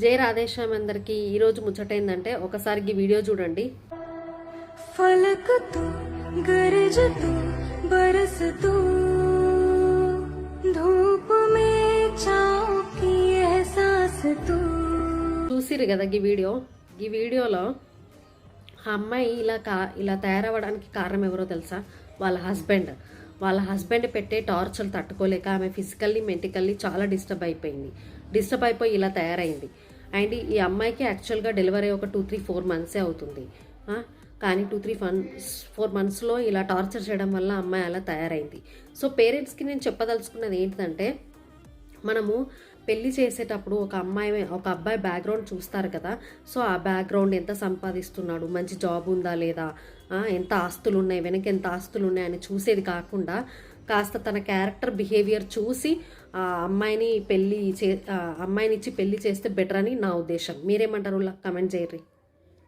జయ రాధేశ్యామ్ అందరికి ఈరోజు ముచ్చటైందంటే ఒకసారి వీడియో చూడండి. ఫలకతు చూసిరు కదా ఈ వీడియో? ఈ వీడియోలో ఆ అమ్మాయి ఇలా కా ఇలా తయారవ్వడానికి కారణం ఎవరో తెలుసా? వాళ్ళ హస్బెండ్. వాళ్ళ హస్బెండ్ పెట్టే టార్చర్లు తట్టుకోలేక ఆమె ఫిజికల్లీ మెంటికల్లీ చాలా డిస్టర్బ్ అయిపోయింది. డిస్టర్బ్ అయిపోయి ఇలా తయారైంది. అండ్ ఈ అమ్మాయికి యాక్చువల్గా డెలివరీ ఒక టూ త్రీ ఫోర్ మంత్సే అవుతుంది. కానీ టూ త్రీ మంత్స్ ఫోర్ మంత్స్లో ఇలా టార్చర్ చేయడం వల్ల అమ్మాయి అలా తయారైంది. సో పేరెంట్స్కి నేను చెప్పదలుచుకున్నది ఏంటంటే మనము పెళ్ళి చేసేటప్పుడు ఒక అమ్మాయి ఒక అబ్బాయి బ్యాక్గ్రౌండ్ చూస్తారు కదా. సో ఆ బ్యాక్గ్రౌండ్ ఎంత సంపాదిస్తున్నాడు? మంచి జాబ్ ఉందా లేదా? ఎంత ఆస్తులు ఉన్నాయి వెనక ఎంత ఆస్తులు ఉన్నాయి అని చూసేది కాకుండా కాస్త తన క్యారెక్టర్ బిహేవియర్ చూసి ఆ అమ్మాయిని పెళ్ళి చే ఆ అమ్మాయిని ఇచ్చి పెళ్ళి చేస్తే బెటర్ అని నా ఉద్దేశం. మీరేమంటారు? కమెంట్ చేయరు